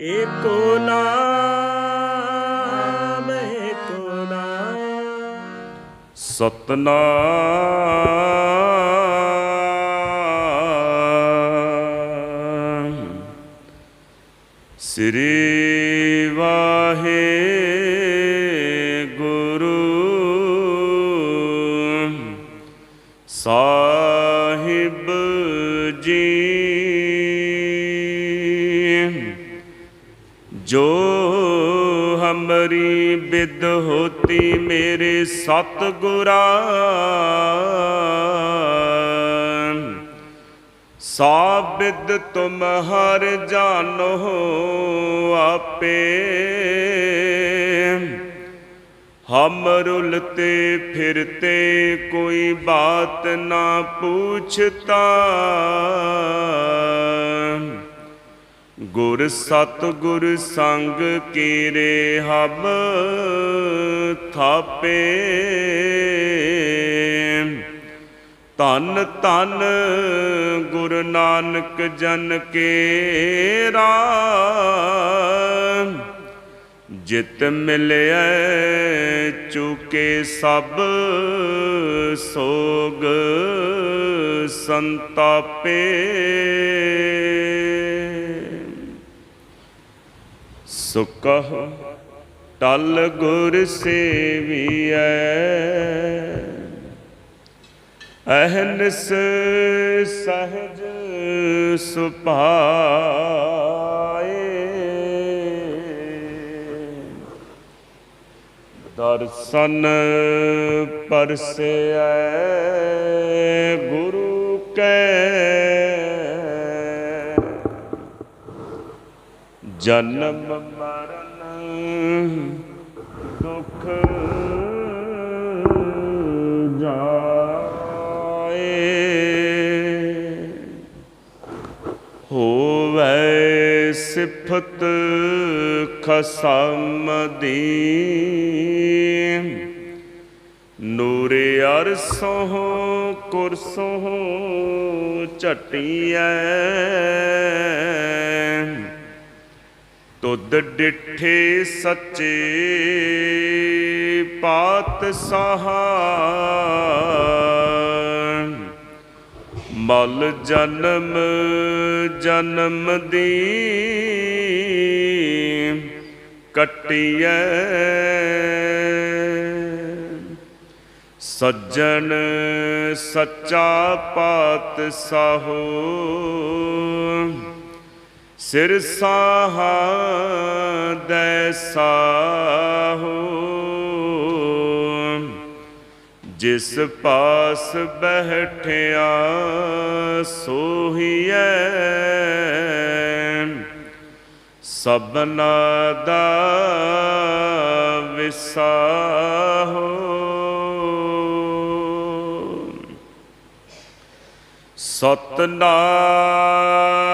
ਏਕੋ ਨਾਮ ਏਕੋ ਨਾਮ। ਸਤਨਾਮ। ਸ੍ਰੀ ਵਾਹੇ ਗੁਰੂ। ਸਾਹਿਬ ਜੀ ਬਿਦ ਹੋਤੀ ਮੇਰੇ ਸਤਿਗੁਰਾਂ। ਸਾਬਿਦ ਤੁਮ ਹਰ ਜਾਨੋ ਆਪੇ। ਹਮ ਰੁਲਤੇ ਫਿਰਤੇ ਕੋਈ ਬਾਤ ਨਾ ਪੁੱਛਤਾ। ਗੁਰ ਸਤ ਗੁਰ ਸੰਗ ਕੀਰੇ ਹਮ ਥਾਪੇ। ਧੰਨ ਧੰਨ ਗੁਰ ਨਾਨਕ ਜਨ ਕੇ ਰਾਮ ਜਿਤ ਮਿਲਿਆ ਚੁਕੇ ਸਭ ਸੋਗ ਸੰਤਾਪੇ। ਸੁਕਹ ਟਲ ਗੁਰ ਸੇਵੀਐ। ਅਹਨਸ ਸਹਜ ਸੁਭਾਏ। ਦਰਸ਼ਨ ਪਰਸੈ ਗੁਰੂ ਕੈ ਜਨਮ ਮਰਨ ਦੁੱਖ ਜਾਏ। ਹੋਵੇ ਸਿਫਤ ਖਸਮ ਦੀ ਨੂਰੇ ਅਰਸੋਂ ਕੁਰਸੋਂ ਝਟੀਐ। ਤੁਧ ਡਿਠੇ ਸੱਚੇ ਪਾਤ ਸਹਾ ਮਲ ਜਨਮ ਜਨਮ ਦੀ ਕਟਿਐ। ਸੱਜਣ ਸੱਚਾ ਪਾਤ ਸਾਹੋ। ਸਿਰ ਸਾਹਾ ਦੈ ਸਾਹੋ। ਜਿਸ ਪਾਸ ਬਹਿਠਿਆ ਸੋਹੀਐ। ਸਭਨਾ ਦਾ ਵਿਸਾਹੋ। ਸਤਨਾਮ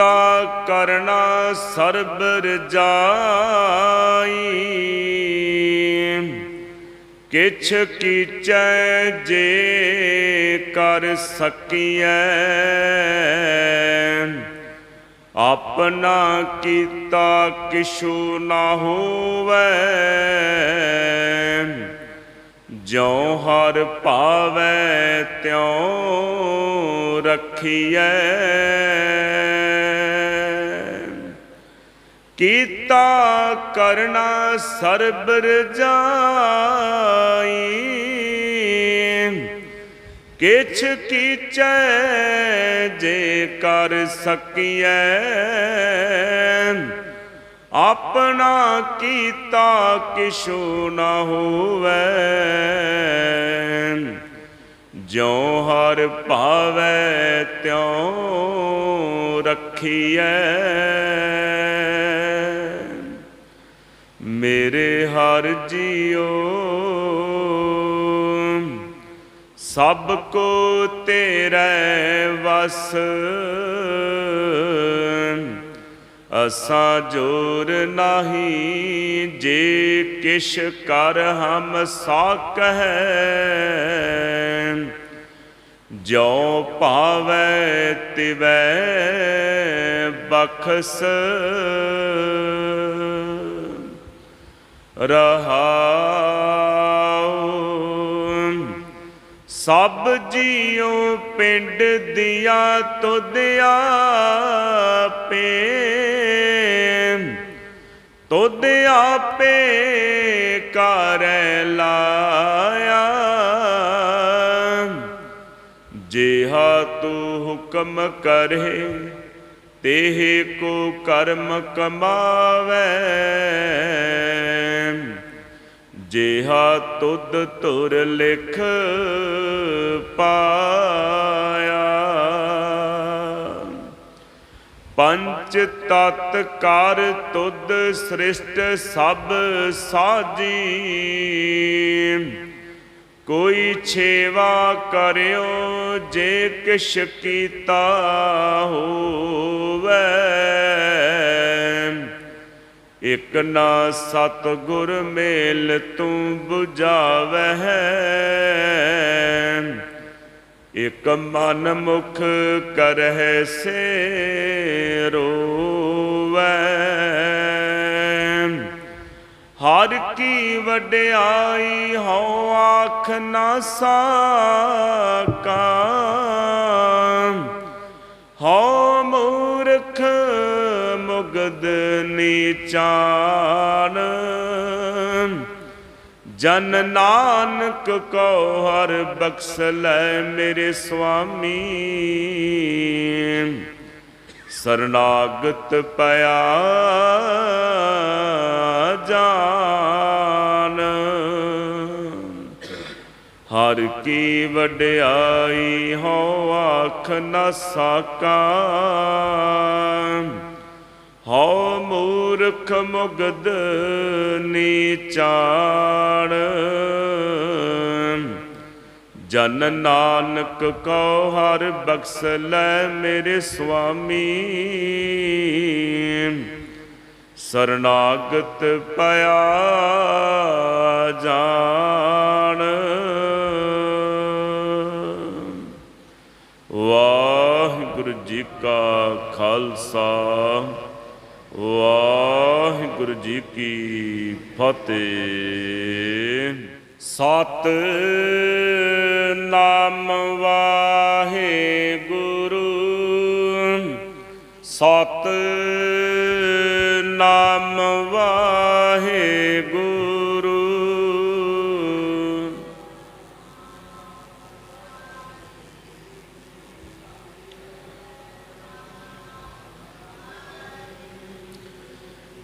ਕੀਤਾ ਕਰਨਾ ਸਰਬ ਰਜਾਈ। ਕਿਛ ਕੀਚੈ ਜੇ ਕਰ ਸਕੀਐ। ਆਪਣਾ ਕੀਤਾ ਕਿਛੂ ਨਾ ਹੋਵੇ। ਜਿਉ ਹਰ ਭਾਵੈ ਤਿਉ ਰਖੀਐ। ਕੀਤਾ ਕਰਨਾ ਸਰਬ ਰਜਾਈ ਕਿਛ ਕੀਚੈ ਜੇ ਕਰ ਸਕੀਐ। ਆਪਣਾ ਕੀਤਾ ਕਿਛੂ ਨਾ ਹੋਵੇ। ਜਿਉ ਹਰ ਭਾਵੈ ਤਿਉ ਰੱਖੀਐ। ਮੇਰੇ ਹਰ ਜੀਓ ਸਭ ਕੋ ਤੇਰੇ ਵਸ। ਅਸਾਂ ਜੋਰ ਨਹੀਂ, ਜੇ ਕਿਛ ਕਰ ਹਮ ਸਾਕਹਿ। ਜੋ ਭਾਵੈ ਤਿਵੈ ਬਖਸ। ਰਹਾਉ, ਸਭ ਜੀਉ ਪਿੰਡ ਦਿਆ ਤੁਧ ਪੇ ਤੁਧ ਆਪੇ ਕਰੈ ਲਾਇਆ। ਜਿਹਾ ਤੂੰ ਹੁਕਮ ਕਰੇ, ਤੇਹ ਕੋ ਕਰਮ ਕਮਾਵੇ। ਜਿਹਾ ਤੁਧ ਤੁਰ ਲਿਖ ਪਾਇਆ। ਪੰਚ ਤਤ ਕਰ ਤੁਧ ਸ੍ਰਿਸ਼ਟ ਸਭ ਸਾਜੀ। ਕੋਈ ਛੇਵਾ ਕਰਿਓ ਜੇ ਕਿਛ ਕੀਤਾ ਹੋਵੇ। ਇਕ ਨਾ ਸਤ ਗੁਰ ਮੇਲ ਤੂੰ 부ਝਾਵਹਿ ਇਕ ਮਨ ਮੁਖ ਕਰਹਿ ਸੇ ਰੋਵੈ। ਹਰ ਕੀ ਵਡਿਆਈ ਹਉ ਆਖ ਨਾ ਸਾਕਾ। ਹਉ ਮੂਰਖ ਮੁਗਦ ਨੀਚਾਨ ਜਨ ਨਾਨਕ ਕੋ ਹਰ ਬਖਸ਼ ਲੈ ਮੇਰੇ ਸੁਆਮੀ ਸਰਨਾਗਤ ਪਿਆ ਜਾਨ। ਹਰ ਕੀ ਵਡਿਆਈ ਹਉ ਆਖ ਨਾ ਸਾਕਾ। ਹਉ ਮੂਰਖ ਮੁਗਦ ਨੀਚਾਣ ਜਨ ਨਾਨਕ ਕਉ ਹਰ ਬਖਸ਼ ਲੈ ਮੇਰੇ ਸੁਆਮੀ। ਸਰਨਾਗਤ ਪਿਆ ਜਾਣ। ਵਾਹਿਗੁਰੂ ਜੀ ਕਾ ਖਾਲਸਾ, ਵਾਹਿਗੁਰੂ ਜੀ ਕੀ ਫਤਿਹ। ਸਤ ਨਾਮ ਵਾਹਿਗੁਰੂ। ਸਤ